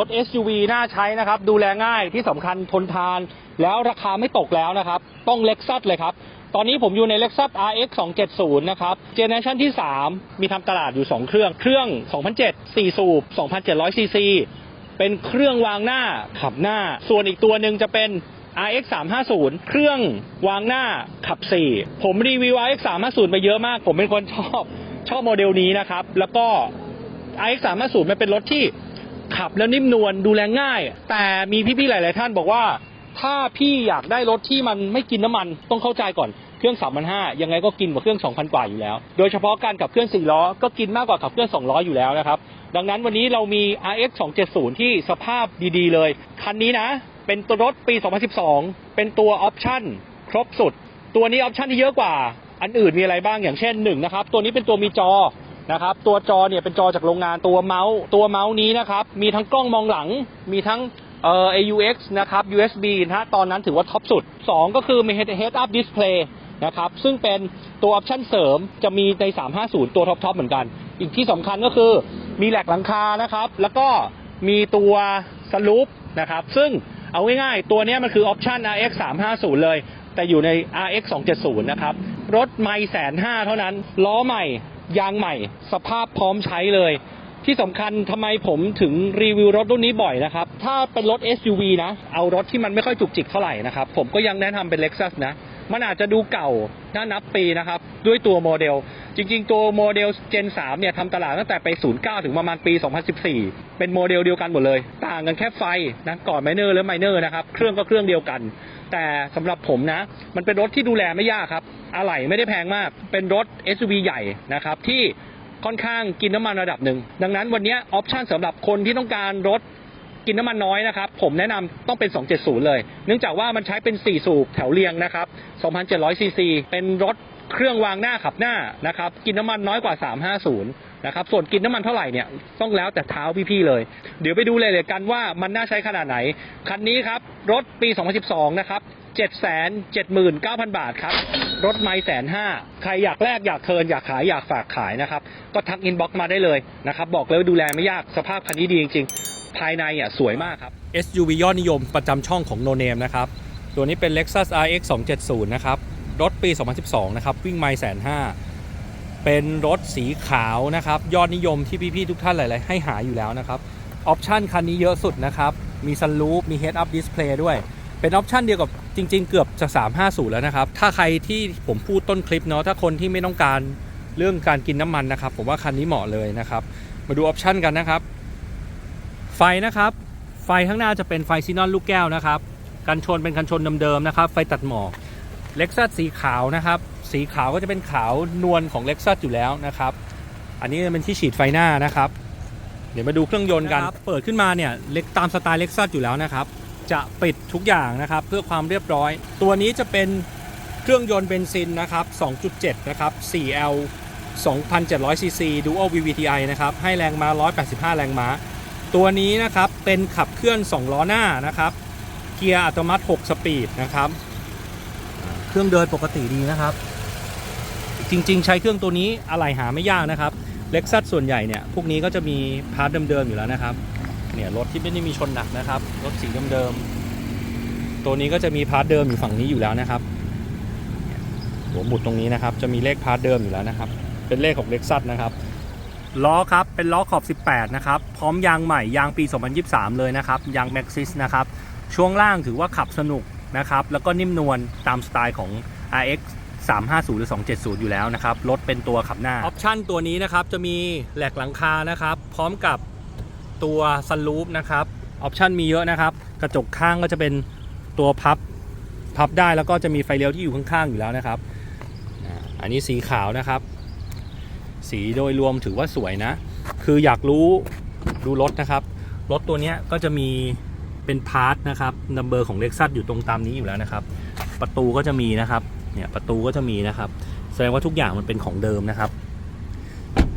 รถ SUV น่าใช้นะครับ ดูแลง่ายที่สำคัญทนทาน แล้วราคาไม่ตกแล้วนะครับ ต้อง Lexus เลยครับ ตอนนี้ผมอยู่ใน Lexus RX 270 นะครับ เจเนอเรชันที่ 3 มีทำตลาดอยู่ 2 เครื่อง เครื่อง 2007 4 สูบ 2,700 ซีซี เป็นเครื่องวางหน้าขับหน้า ส่วนอีกตัวหนึ่งจะเป็น RX 350เครื่องวางหน้าขับ 4 ผมรีวิว RX 350ไปเยอะมาก ผมเป็นคนชอบชอบโมเดลนี้นะครับ แล้วก็ RX 350มันเป็นรถที่ ขับแล้วนิ่มนวลดูแลง่าย แต่มีพี่ๆหลาย ๆ ท่านบอกว่า ถ้าพี่อยากได้รถที่มันไม่กินน้ำมันต้องเข้าใจก่อนเครื่อง 3,500 ยังไงก็กินกว่าเครื่อง 2,000 กว่าอยู่แล้ว โดยเฉพาะการขับเคลื่อน4ล้อ ก็กินมากกว่าขับเคลื่อน2ล้ออยู่แล้วนะครับ ดังนั้นวันนี้เรามี RX 270 ที่สภาพดีๆเลย คันนี้นะ เป็นตัวรถปี 2012 เป็นตัวออปชั่นครบสุด ตัวนี้ออปชั่นที่เยอะกว่า อันอื่นมีอะไรบ้างอย่างเช่นหนึ่งนะครับ ตัวนี้เป็นตัวมีจอ นะครับตัวจอเนี่ยเป็นจอจากโรงงานตัวเมาส์ตัวเมาส์นี้นะครับมีทั้งกล้องมองหลังมีทั้งเอ่อ AUX นะครับ USB นะฮะตอนนั้นถือว่าท็อปสุด 2 ก็คือมี Head Up Display นะครับซึ่งเป็นตัวออปชั่นเสริมจะมีใน 350 ตัวท็อปทอปเหมือนกัน อีกที่สำคัญก็คือมีแหลกหลังคานะครับ แล้วก็มีตัวสลูปนะครับ ซึ่งเอาง่ายๆ ตัวนี้มันคือออปชั่น RX 350 เลย แต่อยู่ใน RX 270 นะครับ รถไม่แสนห้าเท่านั้น ล้อใหม่ ยางใหม่สภาพพร้อมใช้เลย ที่สำคัญทำไมผมถึงรีวิวรถรุ่นนี้บ่อยนะครับ ถ้าเป็นรถ SUV นะ เอารถที่มันไม่ค่อยจุกจิกเท่าไหร่นะครับ ผมก็ยังแนะนำเป็น Lexus นะ มันอาจจะดูเก่าน่านับปีนะครับ ด้วยตัวโมเดล จริง ๆ ตัวโมเดล Gen 3เนี่ยทำตลาดตั้งแต่ไป 09 ถึงประมาณปี 2014 เป็นโมเดลเดียวกันหมดเลย ต่างกันแค่ไฟนะก่อนไมเนอร์และไมเนอร์นะครับเครื่องก็เครื่องเดียวกัน แต่สำหรับผมนะ มันเป็นรถที่ดูแลไม่ยากครับอะไหล่ไม่ได้แพงมาก เป็นรถ SUV ใหญ่นะครับ ที่ค่อนข้างกินน้ำมันระดับหนึ่ง ดังนั้นวันนี้ออปชันสำหรับคนที่ต้องการรถกินน้ำมันน้อยนะครับ ผมแนะนำต้องเป็น 270 เลย เนื่องจากว่ามันใช้เป็น 4 สูบแถวเรียงนะครับ 2,700ซีซี เป็นรถเครื่องวางหน้าขับหน้านะครับ กินน้ำมันน้อยกว่า 350 นะครับ ส่วนกินน้ำมันเท่าไหร่เนี่ยต้องแล้วแต่เท้าพี่ๆเลย เดี๋ยวไปดูเลยเลยกันว่ามันน่าใช้ขนาดไหน คันนี้ครับรถปี 2012 นะครับ779,000 บาทครับ รถไม่แสนห้าใครอยากแลกอยากเทินอยากขายอยากฝากขายนะครับ ก็ทักอินบ็อกซ์มาได้เลยนะครับ บอกเลยว่าดูแลไม่ยากสภาพคันนี้ดีจริง ๆ ภายในอะสวยมากครับ SUV ยอดนิยมประจำช่องของ No Name นะครับ ตัวนี้เป็น Lexus RX 270 นะครับ รถปี 2012 นะครับ วิ่งไมล์แสนห้า เป็นรถสีขาวนะครับ ยอดนิยมที่พี่ๆทุกท่านหลาย ๆ ให้หาอยู่แล้วนะครับออปชันคันนี้เยอะสุดนะครับ มีซันรูฟมี Head Up Display ด้วย เป็นออปชันเดียวกับจริง ๆ เกือบจะ 350 แล้วนะครับ ถ้าใครที่ผมพูดต้นคลิปเนาะถ้าคนที่ไม่ต้องการเรื่องการกินน้ำมันนะครับ ผมว่าคันนี้เหมาะเลยนะครับ มาดูออปชันกันนะครับ ไฟนะครับ ไฟข้างหน้าจะเป็นไฟซีนอนลูกแก้วนะครับกันชนเป็นกันชนเดิมๆนะครับ ไฟตัดหมอกเล็กซัสสีขาวนะครับ สีขาวก็จะเป็นขาวนวลของเล็กซัสอยู่แล้วนะครับ อันนี้เป็นที่ฉีดไฟหน้านะครับ เดี๋ยวมาดูเครื่องยนต์กัน เปิดขึ้นมาเนี่ยเล็กตามสไตล์เล็กซัสอยู่แล้วนะครับ จะปิดทุกอย่างนะครับเพื่อความเรียบร้อย ตัวนี้จะเป็นเครื่องยนต์เบนซินนะครับ 2.7 นะครับ 4L 2,700 cc Dual VVTi นะครับ ให้แรงม้า 185 แรงม้า ตัวนี้นะครับ เป็นขับเคลื่อน 2 ล้อหน้านะครับ เกียร์อัตโนมัติ 6 สปีดนะครับ เครื่องเดินปกติดีนะครับ จริง ๆ ใช้เครื่องตัวนี้อะไหล่หาไม่ยากนะครับเล็กซัสส่วนใหญ่เนี่ยพวกนี้ก็จะมีพาร์ทเดิมๆอยู่แล้วนะครับเนี่ยรถที่ไม่ได้มีชนหนักนะครับรถสีเดิมๆตัวนี้ก็จะมีพาร์ทเดิมอยู่ฝั่งนี้อยู่แล้วนะครับหัวหมุดตรงนี้นะครับจะมีเลขพาร์ทเดิมอยู่แล้วนะครับ เป็นเลขของเล็กซัสนะครับล้อครับเป็นล้อขอบ 18 นะครับ พร้อมยางใหม่ยางปี 2023 เลยนะครับ ยาง Maxxis นะครับ ช่วงล่างถือว่าขับสนุกนะครับ แล้วก็นิ่มนวลตามสไตล์ของ RX 350 หรือ 270 อยู่แล้วนะครับ รถเป็นตัวขับหน้า ออปชั่นตัวนี้นะครับ จะมีแหลกหลังคานะครับ พร้อมกับตัวซันรูฟนะครับ ออปชั่นมีเยอะนะครับ กระจกข้างก็จะเป็นตัวพับ พับได้แล้วก็จะมีไฟเลี้ยวที่อยู่ข้างๆอยู่แล้วนะครับ อันนี้สีขาวนะครับ สีโดยรวมถือว่าสวยนะ คืออยากรู้ดูรถนะครับ รถตัวนี้ก็จะมีเป็นพาร์ทนะครับนัมเบอร์ของเล็กซัสอยู่ตรงตามนี้อยู่แล้วนะครับ ประตูก็จะมีนะครับ เนี่ยประตูก็จะมีนะครับ แสดงว่าทุกอย่างมันเป็นของเดิมนะครับ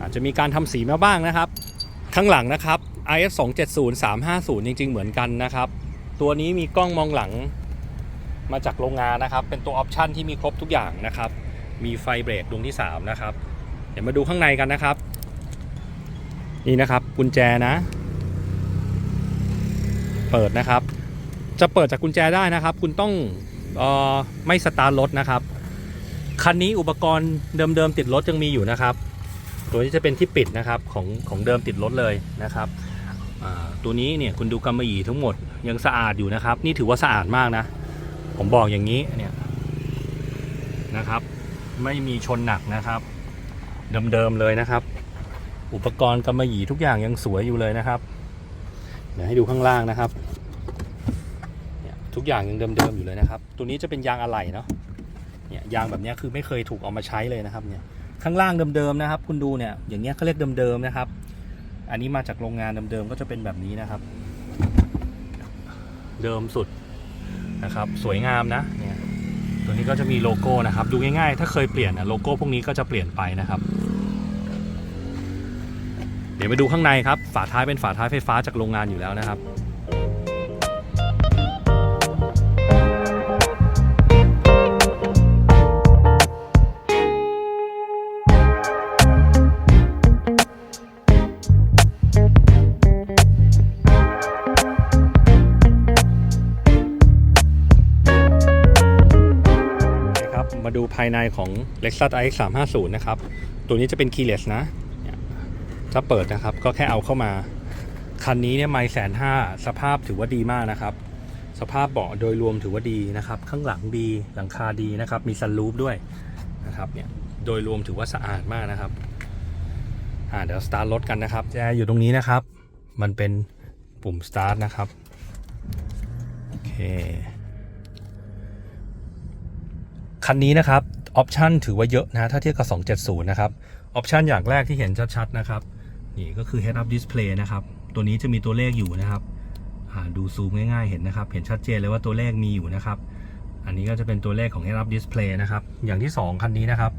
อาจจะมีการทำสีมาบ้างนะครับ ข้างหลังนะครับ IS 270 350 จริง ๆ เหมือนกันนะครับ ตัวนี้มีกล้องมองหลังมาจากโรงงานนะครับ เป็นตัวออปชันที่มีครบทุกอย่างนะครับ มีไฟเบรกดวงที่ 3 นะครับ เดี๋ยวมาดูข้างในกันนะครับ นี่นะครับกุญแจนะ เปิดนะครับ จะเปิดจากกุญแจได้นะครับ คุณต้อง ไม่สตาร์ทรถนะครับ คันนี้อุปกรณ์เดิมๆติดรถยังมีอยู่นะครับ ตัวนี้จะเป็นที่ปิดนะครับของของเดิมติดรถเลยนะครับตัวนี้เนี่ยคุณดูกำมะหยี่ทั้งหมดยังสะอาดอยู่นะครับ นี่ถือว่าสะอาดมากนะ ผมบอกอย่างนี้เนี่ยนะครับ ไม่มีชนหนักนะครับเดิมๆเลยนะครับ อุปกรณ์กำมะหยี่ทุกอย่างยังสวยอยู่เลยนะครับเดี๋ยวให้ดูข้างล่างนะครับ ทุกอย่างยังเดิมๆอยู่เลยนะครับ ตัวนี้จะเป็นยางอะไหล่เนาะเนี่ยยางแบบนี้คือไม่เคยถูกเอามาใช้เลยนะครับเนี่ยข้างล่างเดิมๆนะครับ คุณดูเนี่ยอย่างเงี้ยเขาเรียกเดิมๆนะครับ อันนี้มาจากโรงงานเดิมๆก็จะเป็นแบบนี้นะครับ เดิมสุดนะครับ สวยงามนะเนี่ยตัวนี้ก็จะมีโลโก้นะครับ ดูง่ายๆ ถ้าเคยเปลี่ยนนะโลโก้พวกนี้ก็จะเปลี่ยนไปนะครับ เดี๋ยวไปดูข้างในครับ ฝาท้ายเป็นฝาท้ายไฟฟ้าจากโรงงานอยู่แล้วนะครับ ในของ Lexus IX 350นะครับ ตัวนี้จะเป็น keyless นะเนี่ยถ้าเปิดนะครับ ก็แค่เอาเข้ามา คันนี้เนี่ยไม่แสนห้าสภาพถือว่าดีมากนะครับ สภาพเบาะโดยรวมถือว่าดีนะครับ ข้างหลังดี หลังคาดีนะครับ มีซันรูฟด้วยนะครับเนี่ย โดยรวมถือว่าสะอาดมากนะครับ อ่าเดี๋ยวสตาร์ทรถกันนะครับแจอยู่ตรงนี้นะครับ มันเป็นปุ่มสตาร์ทนะครับ โอเคคันนี้นะครับ ออปชันถือว่าเยอะนะถ้าเทียบกับ 270 นะครับ ออปชันอย่างแรกที่เห็นชัดๆ นะครับ นี่ก็คือ head up display นะครับ ตัวนี้จะมีตัวเลขอยู่นะครับดูซูมง่ายๆ เห็นนะครับ เห็นชัดเจนเลยว่าตัวเลขมีอยู่นะครับ อันนี้ก็จะเป็นตัวเลขของ head up display นะครับ อย่างที่ 2 คันนี้นะครับ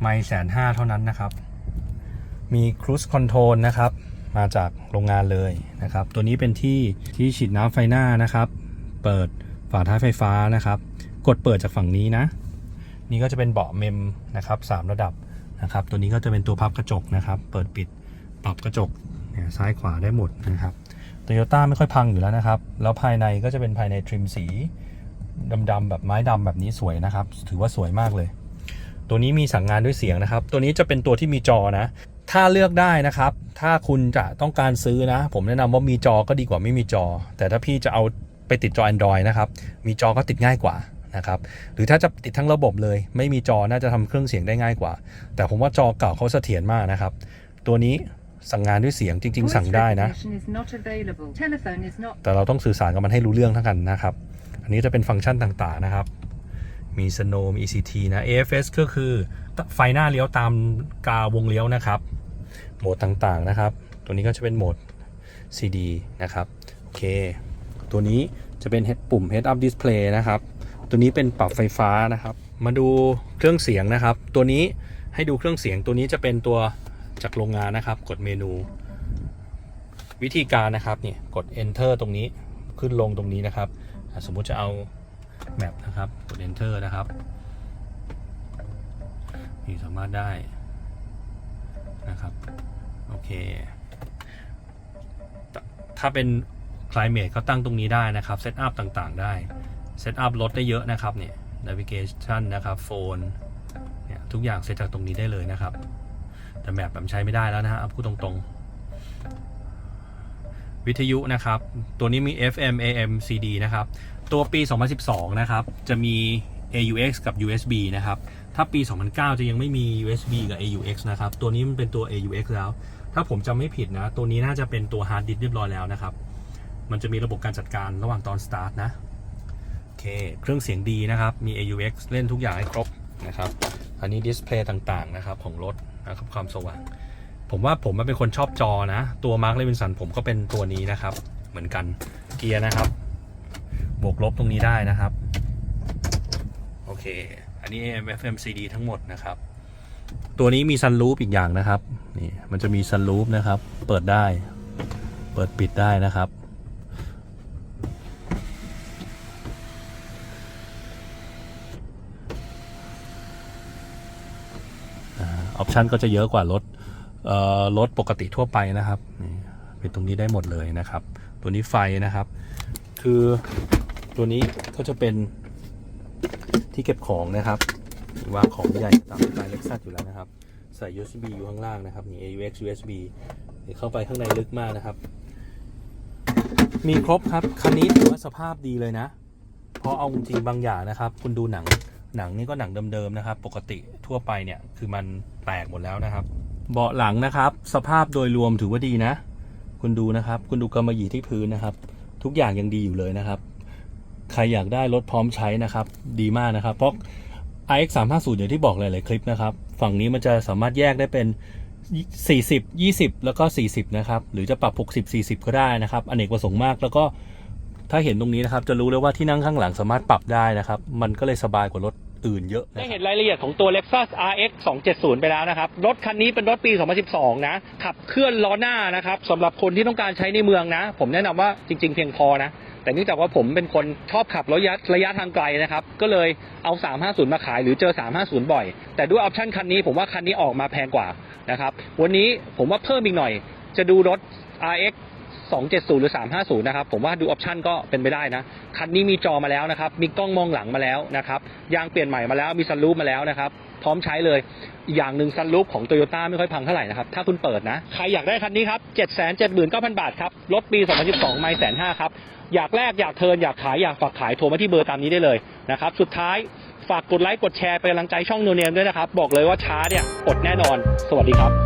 ไม่แสนห้าเท่านั้นนะครับ มี cruise control นะครับ มาจากโรงงานเลยนะครับ ตัวนี้เป็นที่ที่ฉีดน้ำไฟหน้านะครับ เปิดฝาท้ายไฟฟ้านะครับ กดเปิดจากฝั่งนี้นะ นี่ก็จะเป็นเบาะเมมนะครับสามระดับนะครับ ตัวนี้ก็จะเป็นตัวพับกระจกนะครับ เปิดปิดปรับกระจกเนี่ยซ้ายขวาได้หมดนะครับโตโยต้าไม่ค่อยพังอยู่แล้วนะครับ แล้วภายในก็จะเป็นภายในทริมสีดำๆแบบไม้ดำแบบนี้สวยนะครับ ถือว่าสวยมากเลย ตัวนี้มีสั่งงานด้วยเสียงนะครับ ตัวนี้จะเป็นตัวที่มีจอนะ ถ้าเลือกได้นะครับ ถ้าคุณจะต้องการซื้อนะ ผมแนะนำว่ามีจอก็ดีกว่าไม่มีจอ แต่ถ้าพี่จะเอาไปติดจอ Android นะครับ มีจอก็ติดง่ายกว่า นะครับหรือถ้าจะติดทั้งระบบเลย ไม่มีจอน่าจะทำเครื่องเสียงได้ง่ายกว่า แต่ผมว่าจอเก่าเขาเสถียรมากนะครับ ตัวนี้สั่งงานด้วยเสียงจริง ๆ สั่งได้นะ Voice recognition is not available. Telephone is not แต่เราต้องสื่อสารกับมันให้รู้เรื่องทั้งกันนะครับ อันนี้จะเป็นฟังก์ชันต่างๆนะครับ มี Snow มี ECT นะ AFS ก็คือไฟหน้าเลี้ยวตามกาวงเลี้ยวนะครับ โหมดต่างๆนะครับ ตัวนี้ก็จะเป็นโหมด CD นะครับ โอเค ตัวนี้จะเป็น head ปุ่ม head up display นะครับ ตัวนี้เป็นปรับไฟฟ้านะครับ มาดูเครื่องเสียงนะครับ ตัวนี้ให้ดูเครื่องเสียงตัวนี้จะเป็นตัวจากโรงงานนะครับ กดเมนู วิธีการนะครับเนี่ยกด enter ตรงนี้ขึ้นลงตรงนี้นะครับ สมมุติจะเอา map นะครับกด enter นะครับนี่สามารถได้นะครับโอเค ถ้าเป็น climate ก็ตั้งตรงนี้ได้นะครับ setup ต่างๆได้ setup รถได้เยอะนะครับเนี่ย navigation นะครับโฟนเนี่ยทุกอย่างเซตจากตรงนี้ได้เลยนะครับ แต่แมปแบบใช้ไม่ได้แล้วนะฮะพูดตรงๆ วิทยุนะครับ ตัวนี้มี FM AM CD นะครับ ตัวปี 2012 นะครับ จะมี AUX กับ USB นะครับ ถ้าปี 2009 จะยังไม่มี USB กับ AUX นะครับ ตัวนี้มันเป็นตัว AUX แล้ว ถ้าผมจำไม่ผิดนะ ตัวนี้น่าจะเป็นตัวฮาร์ดดิสก์เรียบร้อยแล้วนะครับ มันจะมีระบบการจัดการระหว่างตอนสตาร์ทนะ เคเครื่องเสียงดีนะครับ มี AUX เล่นทุกอย่างให้ครบนะครับ อันนี้ดิสเพลย์ต่างๆนะครับของรถนะครับความสว่าง ผมว่าผมเป็นคนชอบจอนะ ตัวมาร์คเลวินสันผมก็เป็นตัวนี้นะครับ เหมือนกันเกียร์นะครับ บวกลบตรงนี้ได้นะครับ โอเค อันนี้ AM FM CD ทั้งหมดนะครับ ตัวนี้มีซันรูปอีกอย่างนะครับ นี่มันจะมีซันรูปนะครับ เปิดได้ เปิดปิดได้นะครับ ออป ชันก็จะเยอะกว่ารถเอ่อรถปกติทั่วไปนะครับเป็นตรงนี้ได้หมดเลยนะครับ ตัวนี้ไฟนะครับ คือตัวนี้ก็จะเป็นที่เก็บของนะครับวางของใหญ่ตามสไตล์เล็กซัสอยู่แล้วนะครับ ใส่ USB อยู่ข้างล่างนะครับนี่ AUX USB นี่เข้าไปข้างในลึกมากนะครับ มีครบครับ คันนี้ถือว่าสภาพดีเลยนะ เพราะเอาจริงบางอย่างนะครับ คุณดูหนังหนังนี่ก็หนังเดิมๆนะครับ ปกติทั่วไปเนี่ยคือมัน แตกหมดแล้วนะครับ เบาะหลังนะครับ สภาพโดยรวมถือว่าดีนะ คุณดูนะครับ คุณดูกำมะหยี่ที่พื้นนะครับ ทุกอย่างยังดีอยู่เลยนะครับ ใครอยากได้รถพร้อมใช้นะครับ ดีมากนะครับ เพราะ iX 3 5 0อย่างที่บอกหลายๆคลิปนะครับ ฝั่งนี้มันจะสามารถแยกได้เป็น 40 20 แล้วก็ 40 นะครับ หรือจะปรับ 60 40 ก็ได้นะครับอเนกประสงค์มากแล้วก็ถ้าเห็นตรงนี้นะครับ จะรู้เลยว่าที่นั่งข้างหลังสามารถปรับได้นะครับ มันก็เลยสบายกว่ารถ อื่นเยอะได้เห็นรายละเอียดของตัว Lexus RX 270 ไปแล้วนะครับ รถคันนี้เป็นรถปี 2012 นะ ขับเคลื่อนล้อหน้านะครับสำหรับคนที่ต้องการใช้ในเมืองนะ ผมแนะนำว่าจริง ๆ เพียงพอนะ แต่เนื่องจากว่าผมเป็นคนชอบขับระยะระยะทางไกลนะครับ ก็เลยเอา 350 มาขายหรือเจอ 350 บ่อย แต่ด้วยออปชันคันนี้ผมว่าคันนี้ออกมาแพงกว่านะครับ วันนี้ผมว่าเพิ่มอีกหน่อย จะดูรถ RX 270 หรือ 350 นะครับ ผมว่าดูออปชันก็เป็นไปได้นะ คันนี้มีจอมาแล้วนะครับ มีกล้องมองหลังมาแล้วนะครับ ยางเปลี่ยนใหม่มาแล้ว มีซันรูฟมาแล้วนะครับ พร้อมใช้เลย อย่างหนึ่งซันรูฟของโตโยต้าไม่ค่อยพังเท่าไหร่นะครับ ถ้าคุณเปิดนะ ใครอยากได้คันนี้ครับ 779,000 บาทครับ รถปี 2012 ไม่แสนห้าครับ อยากแลก อยากเทิน อยากขาย อยากฝากขาย โทรมาที่เบอร์ตามนี้ได้เลยนะครับ สุดท้ายฝากกดไลค์ กดแชร์ เป็นกำลังใจช่องโนเนียมด้วยนะครับ บอกเลยว่าช้าเนี่ย อดแน่นอน สวัสดีครับ